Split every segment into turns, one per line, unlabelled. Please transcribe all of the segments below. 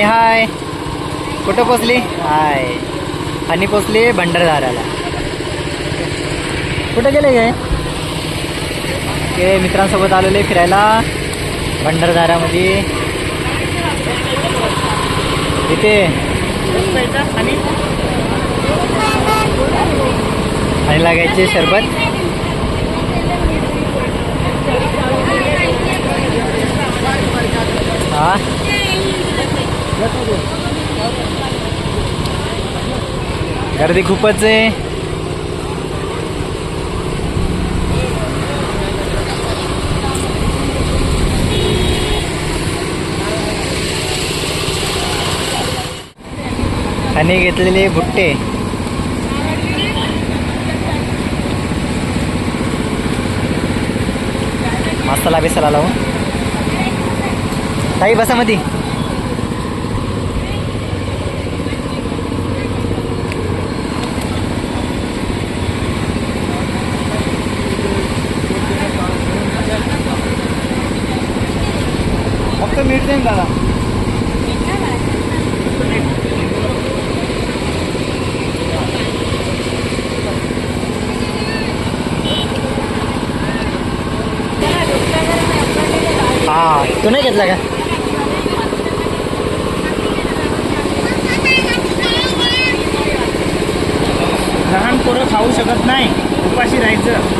आणि हाय. कुठं पोचली? हाय. आणि पोचली भंडारदाराला. कुठं गेले गे? ते मित्रांसोबत आलेले फिरायला. भंडारदारामध्ये. इथे. आणि लागायचे सरबत हा. गर्दी खूपच आहे. आणि घेतलेले भुट्टे. मसाला बिसाला लावून. ताई बसा
मधी. दादा.
हा तू नाही घेतला का?
लहान पोरं खाऊ शकत नाही. उपाशी राहायचं.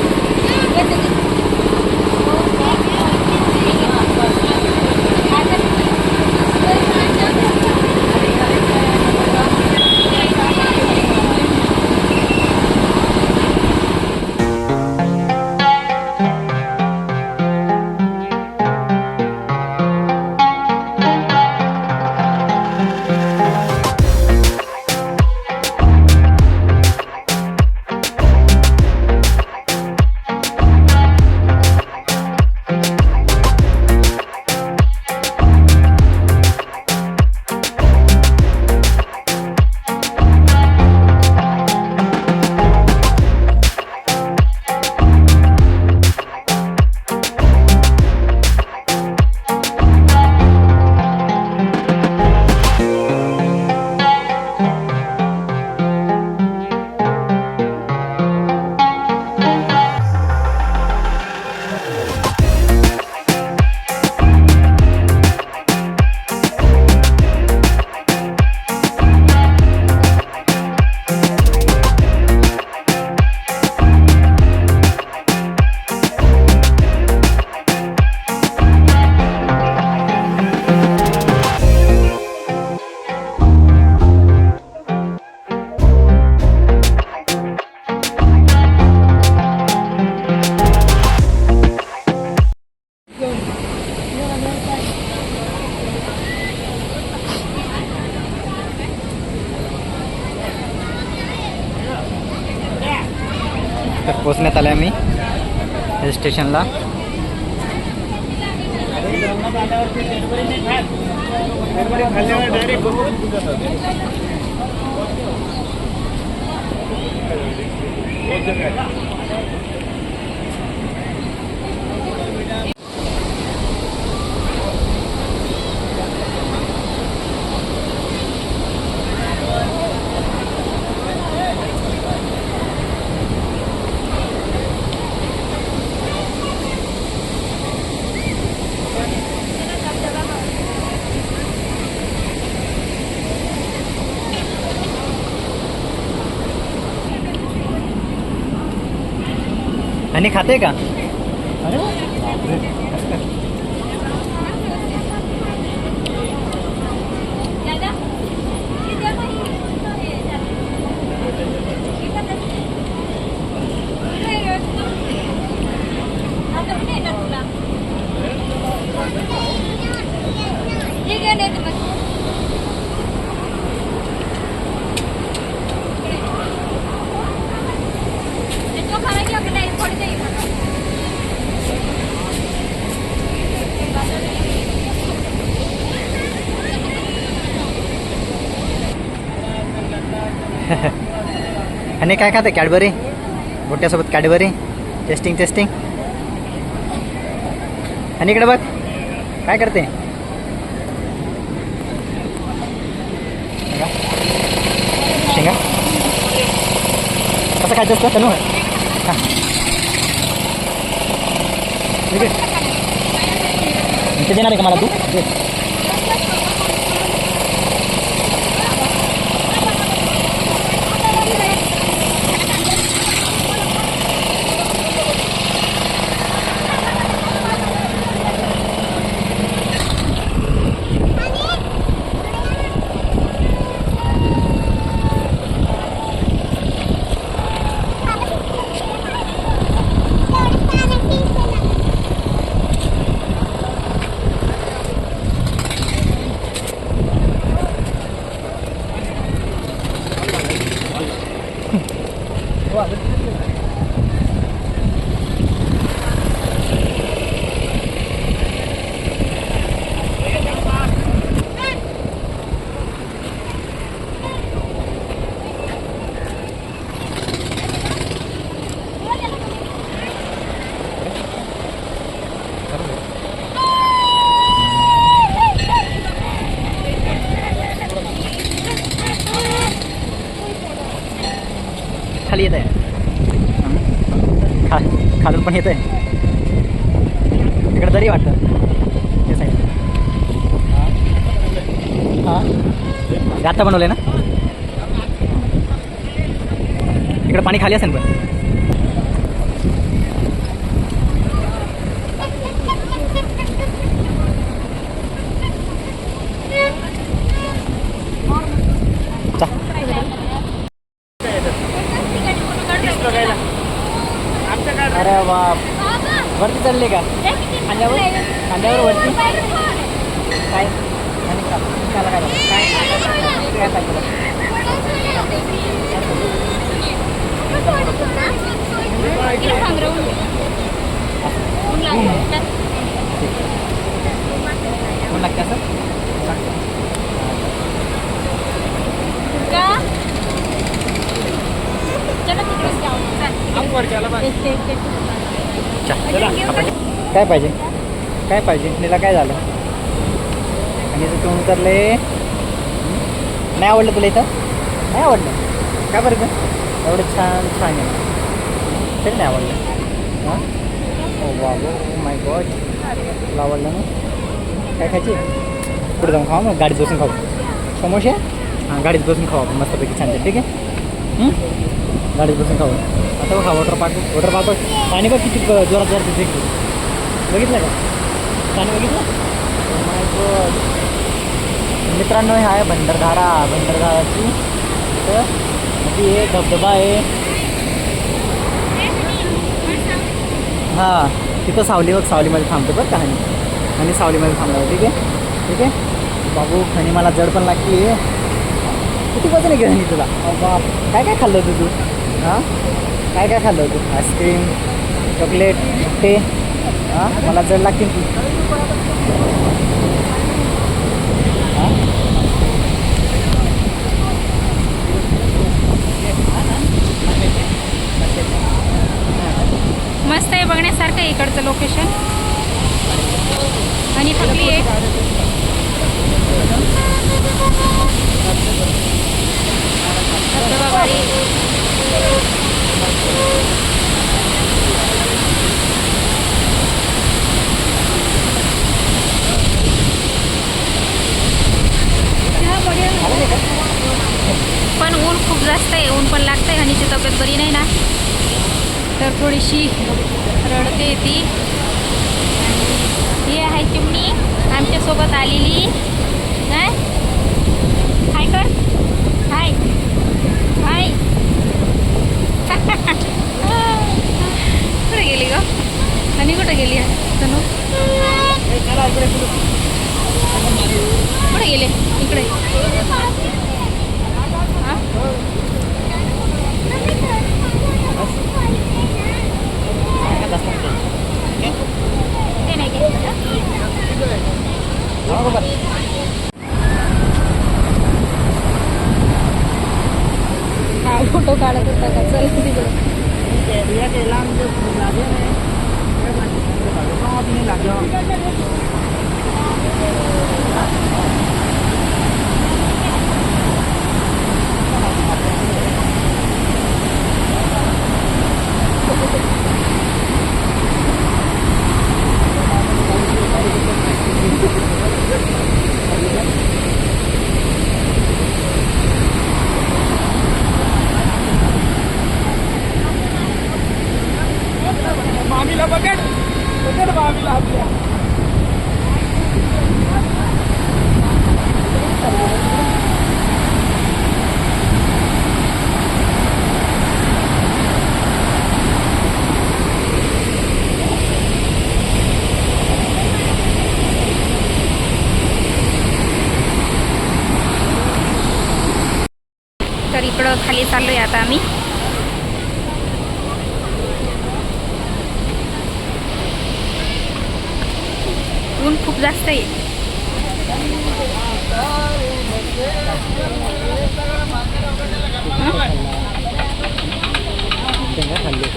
तर पोचण्यात आले आम्ही. हिल स्टेशनला
खाल्ल्यावर डायरेक्ट
आणि खाते का?
अरे
आणि काय खाते? कॅडबरी? गोट्यासोबत कॅडबरी? Testing testing. आणि इकडे बघ काय करते? शेंगा? कसं खायचं असतं? तनू? हां. देणार आहे का मला तू? Well, पण येत आहे तिकडे तरी वाटतं. ते साईड हां? आत्ता बनवलं ना? इकडे पाणी खाली असेल पण चा
बघायला आमच्या काय
अरे बाप वरती चढले का खांद्यावर खांद्यावर वरती काय आणि का त्याला काय झालं? काय काय पाहिजे कोण लागते असं चा
चला.
काय पाहिजे काय पाहिजे नीला काय झालं? आणि इथं तू उतरले. नाही आवडलं तुला इथं? नाही आवडलं. का बरं का एवढं छान छान आहे. तरी नाही आवडलं. हां? ओ बाबो माय गॉड. तुला आवडलं ना? काय खायची? पुढे जाऊन खाऊ मग? गाडीत बसून खाऊ. समोसे? हां गाडीत बसून खाऊ आपण. मस्तपैकी छान ठीक आहे? गाडीत बसून खाऊ. आता बघा वॉटर पार्क वॉटर पार्क पाणी बघ किती जोरात जोरात बघितलं का? पाणी बघितलं oh मित्रांनो हे आहे भंडारधारा भंडारधाराची तर नदी आहे धबधबा आहे. हां तिथं सावली बघ सावलीमध्ये थांबतो बघ कहाणी आणि सावलीमध्ये थांबला ठीक आहे? ठीक आहे? बाबू खनी मला जड पण लागते किती वजन आहे घेऊन तुला? अहो बाप. काय काय खाल्लं होतं तू? हां? काय काय खाल्लं होतं? आईस्क्रीम चॉकलेट ते हां? मला जड लागतील तू
मस्त आहे बघण्यासारखं इकडचं लोकेशन आणि थकली आहे. पण ऊन खूप जास्त आहे ऊन पण लागतंय हनीची तब्येत बरी नाही ना. तर थोडीशी रडते ती. ही आहे चिमणी आमच्यासोबत आलेली. काय हाय कर. हाय. हाय. कुठे गेली ग? आणि कुठे गेली? तनु? por ahí, él es increíble.
Thank
you. चाललो आहे आता आम्ही. ऊन खूप जास्त आहे.
शेंगा खाल्ली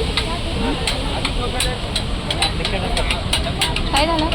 काय झालं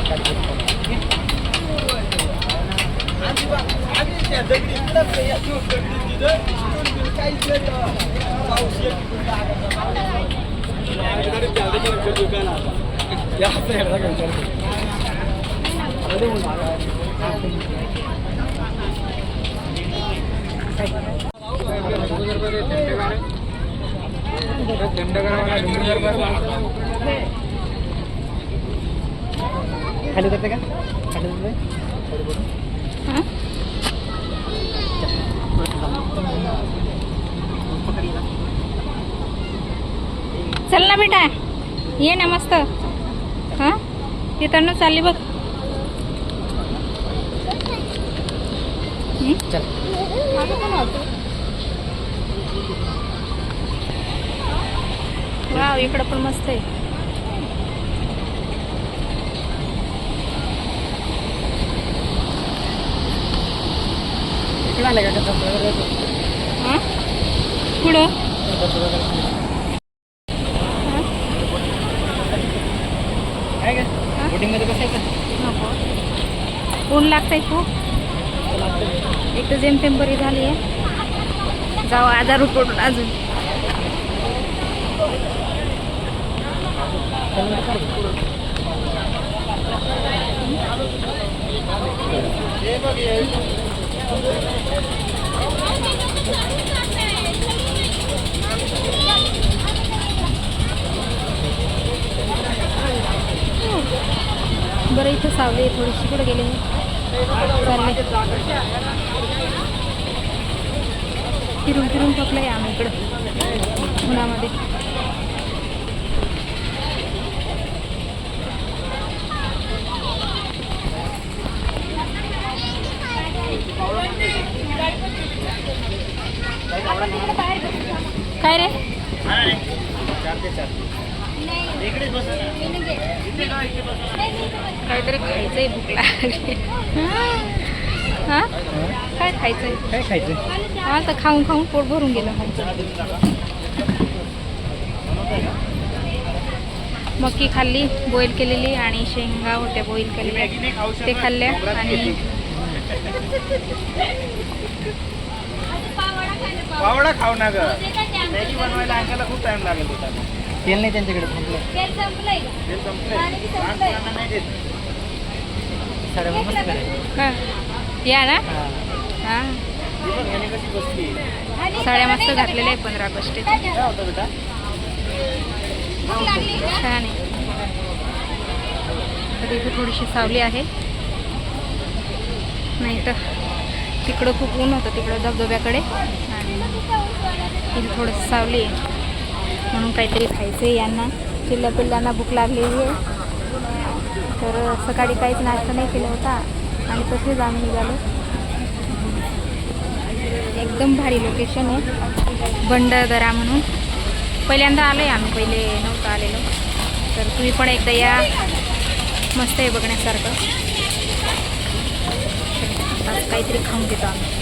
खाली करते का? खाली
चल ना बेटा. ये ना मस्त. हां? तिथं चालली बघ?
चल.
वाव इकडं पण मस्त आहे.
इकडे आले का? कसं
हां पुढं हां?
काय का बोटिंगमध्ये बसायचं?
नको. ऊन आहे खूप. एक तर जेमतेम बरी झाली आहे. जाऊ आजार पडून अजून. बरं इथं सावली आहे थोडीशी कुठं गेले चालले फिरून फिरून थकलं आहे आम्ही इकडं उन्हामध्ये. काय रे?
चार ते चार.
काहीतरी खायचंय भूक लागली. हा? काय खायचंय?
काय खायचं
हा तर खाऊन खाऊन पोट भरून गेलं मक्की खाल्ली बॉईल केलेली आणि शेंगा होत्या बॉईल केलेल्या. ते खाल्ल्या आणि
पावडा खाऊ ना ग मॅगी बनवायला अंगाला खूप टाइम लागेल होता
तेल नाही त्यांच्याकडे संपलं
ते संपले लहान मुलांना नाही देत.
साड्या मस्त करायचं
हा. या ना?
हां.
हा.
ती बघ ह्याने कशी बसली.
साड्या मस्त घातलेल्या आहे पंधरा ऑगस्ट
काय होतं बेटा?
छान आहे. तर इथे थोडीशी सावली आहे. नाही तर तिकडं खूप ऊन होतं तिकडं धबधब्याकडे. आणि इथे थोडंसं सावली आहे. म्हणून काहीतरी खायचं आहे यांना. चिल्ला पिल्ल्यांना भूक लागलेली आहे. तर सकाळी काहीच नाश्ता नाही केला होता. आणि तसेच आम्ही निघालो. एकदम भारी लोकेशन आहे. बंडदरा म्हणून. पहिल्यांदा आलो आहे आम्ही पहिले नव्हतं आलेलो. तर तुम्ही पण एकदा या. मस्त आहे बघण्यासारखं. काहीतरी खाऊन घेतो आम्ही.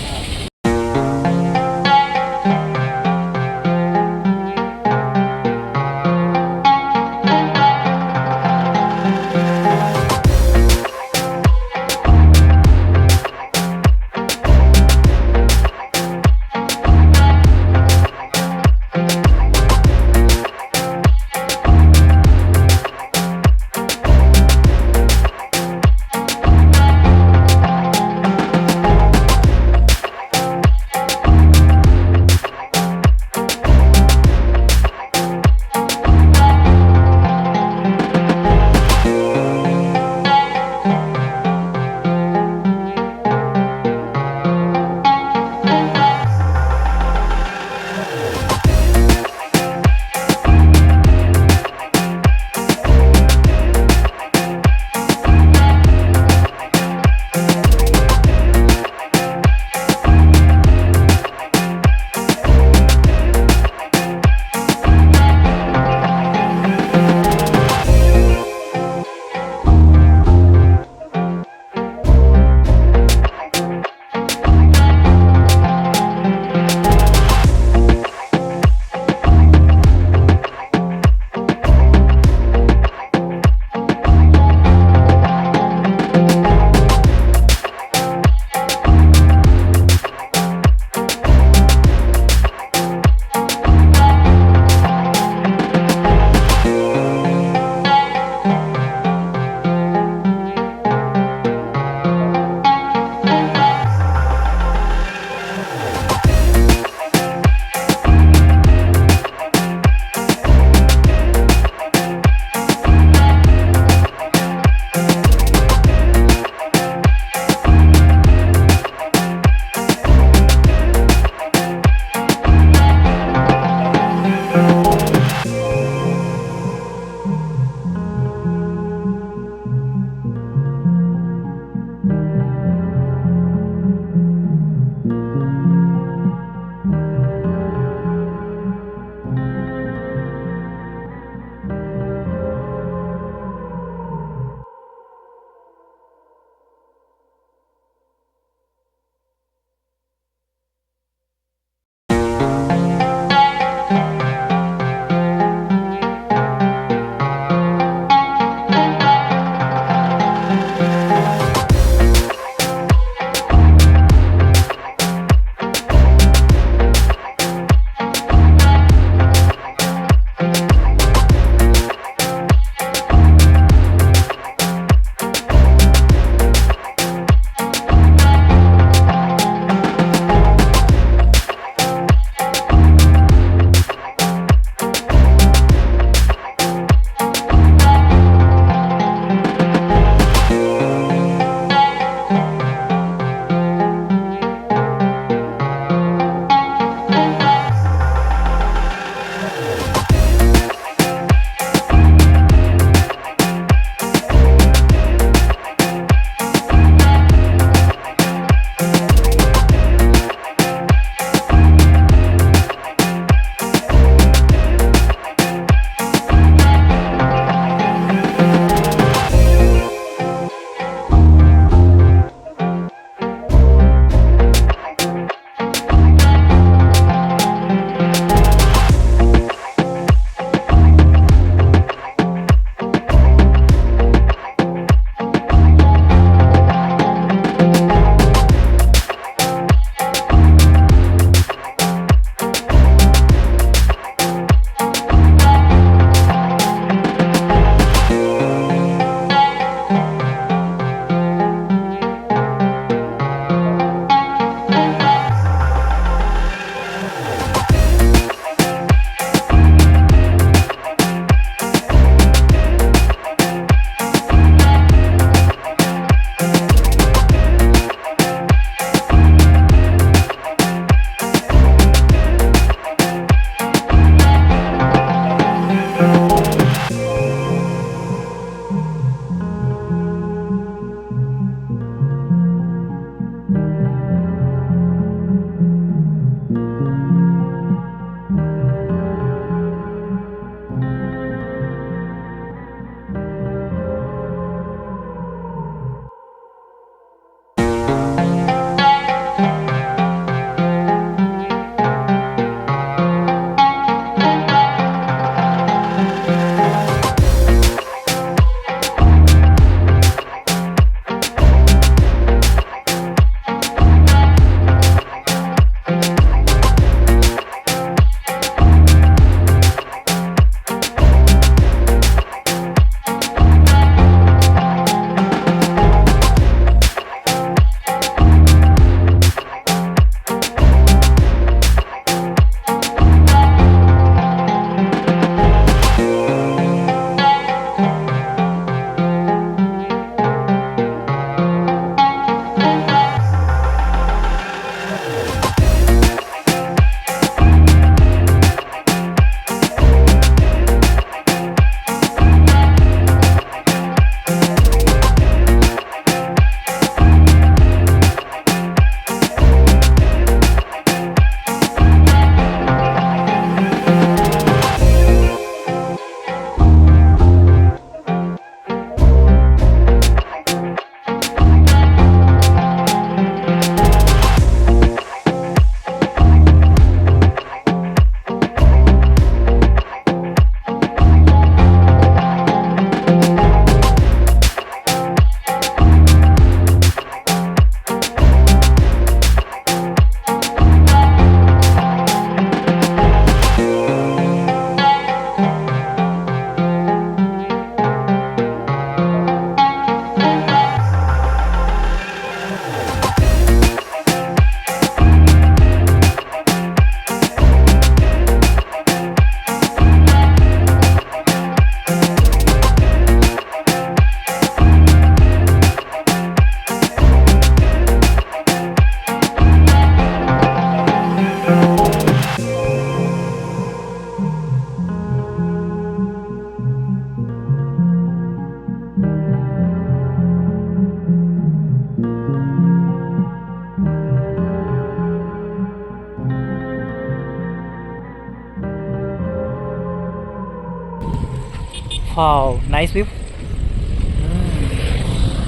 नाईस व्ह्यू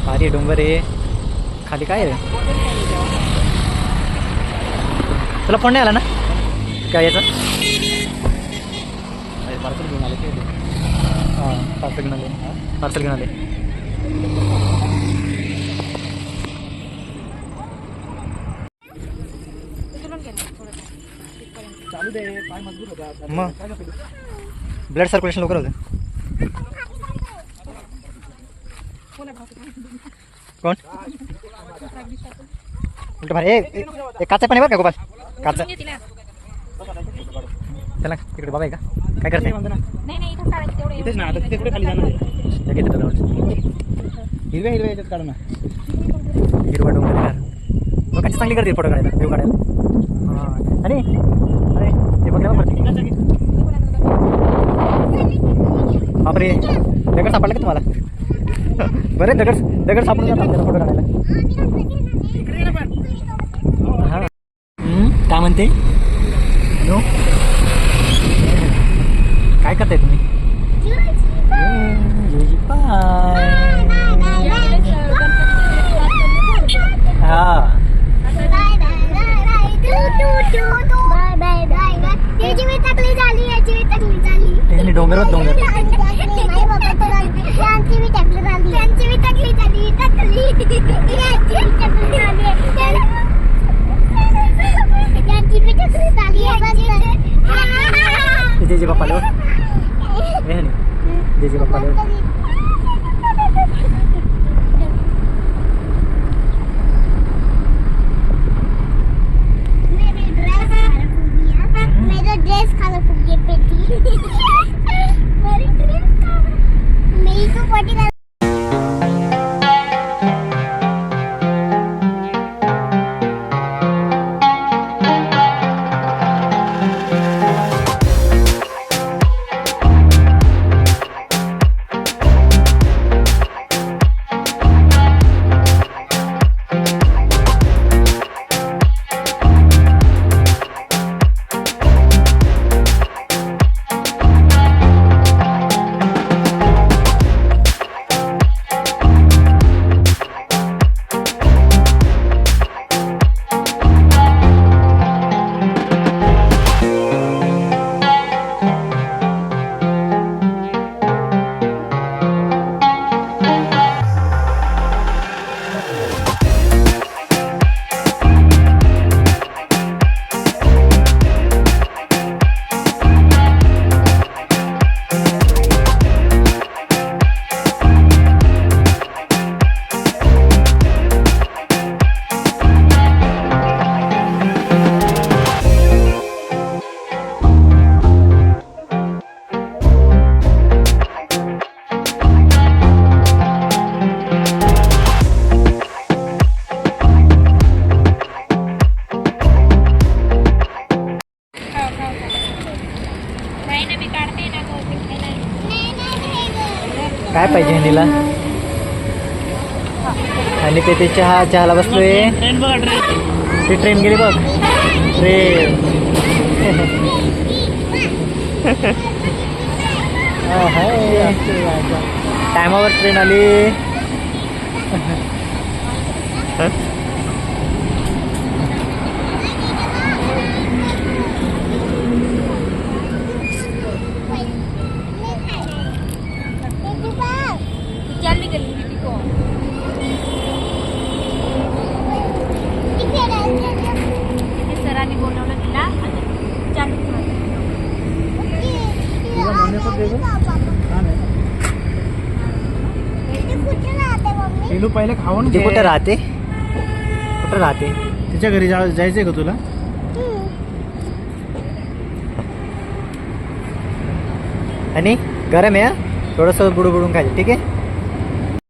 भारी डोंगर आहे. खाली काय आहे? रे तुला फोन नाही आला ना? काय याचा? पार्सल घेऊन आले ते. हां पार्सल घेऊन आले. पार्सल घेऊन आले. मग? ब्लड सर्क्युलेशन लवकर होतं कोण? उलट भारी ए ए- ए, काचा पाणी बरं का गोपाल? काचा. त्याला तिकडे बाबा आहे का? काय करते?
इथेच ना आता खाली जाणार आहे? हिरव्या हिरव्या याच्यात काढ ना.
हिरवा डोंगर आहे. मग कशी चांगली करते फोटो काढायला व्ह्यू काढायला? हां. आणि? अरे ते. बापरे. दगड सापडला का तुम्हाला? बरे दगड दगड सापडून जातात आपल्याला फोटो काढायला. हां. काय म्हणते? नो काय करताय तुम्ही? हा. डोंगरवर डोंगर. जे जे बाप्पा लो हे नाही जे जे बाप्पा लो
मेरा ड्रेस खाना फूक ये पेटी मेरी ड्रेस खाना
काय आणि ते ते चहा चहाला बसलोय.
ट्रेन
ती ट्रेन गेली बघ. ट्रेन टायमावर ट्रेन आली
चालली गेली मी तिथं. ते सरांनी बोलवलं तिला आणि चालू ठेवलं.
शेलू पहिले खाऊन
ते
घे.
कुठं राहते? कुठं राहते?
तिच्या घरी जा जायचंय का तुला?
आणि गरम आहे हा? थोडंसं बुडू बुडून खायचं ठीक आहे?